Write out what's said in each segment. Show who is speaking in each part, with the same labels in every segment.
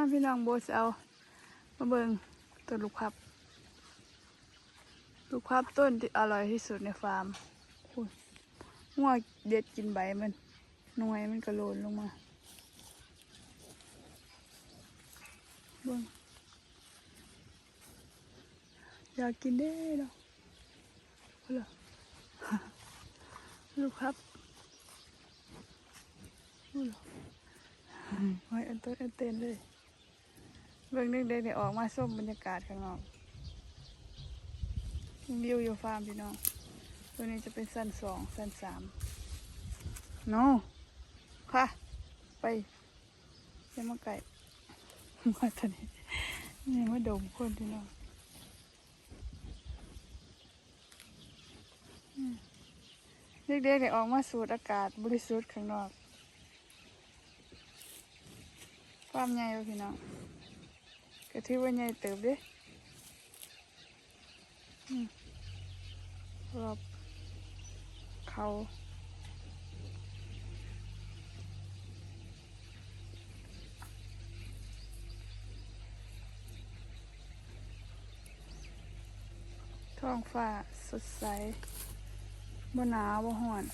Speaker 1: มาพี่น้องโบสเอามาเบิงต้นลูกพับ ลูกพับต้นที่อร่อยที่สุดในฟาร์มคุณงัวเด็ดกินใบมันหน่วยมันกระโลนลงมาเบิงอยากกินได้ดอเอาล่ะลูกครับเอาล่ะไว้อันต้นอันเต้นเลย เบิ่งเด็กๆเนี่ยออกมาส้มบรรยากาศข้างนอกวิวอยู่ฟาร์มพี่น้อง ตัวนี้จะเป็นสั้นสองสั้นสามโนค่ะ ไปเยังมาไก่มาตอนนี้นี่มาดมคนพี่น้องเด็กๆเนี่ยออกมาสูดอากาศบริสุทธิ์ข้างนอกฟามใหญ่เลยพี่น้อง ก็ถือว่าใหญ่เติบเด้รอบเขาท้องฟ้าสดใสบ่หนาวบ่ฮ้อน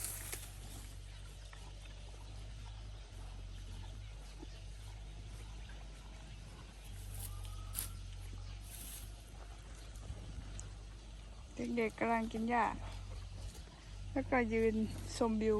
Speaker 1: เด็กๆกำลังกินหญ้า แล้วก็ยืนชมวิว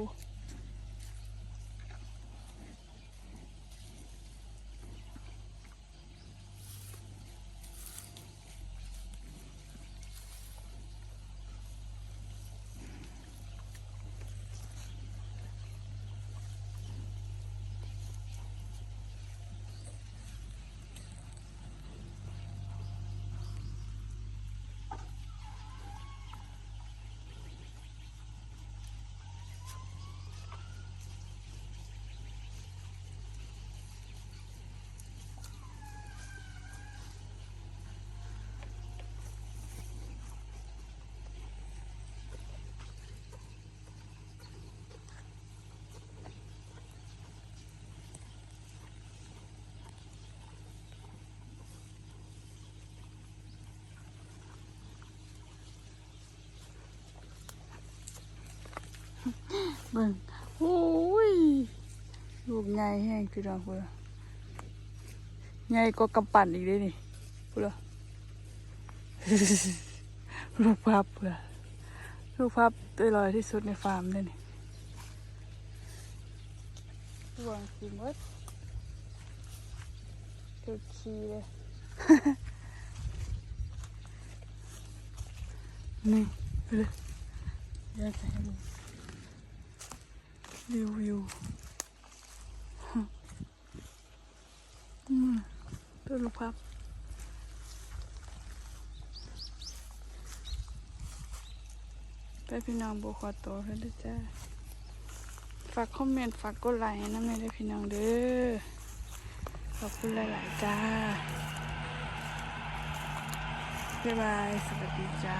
Speaker 1: เบิ่งโอ้ยลูกใหญ่แห้งพี่น้องพูดละใหญ่ก็กำปั่นอีกเลยนี่พูดละลูกพับพูดละลูกพับอร่อยที่สุดในฟาร์มเลยนี่หวงกินหมดถูกขี้เลยนี่ไปเลยอยากจะให้ดู วิววิวต้นลูกพับไปพี่น้องบุขอตัวแล้วเด้อจ้าฝากคอมเมนต์ฝากกดไลค์ให้น้ำในด้วยพี่น้องเด้อขอบคุณหลายๆจ้าบ๊ายบายสวัสดีจ้า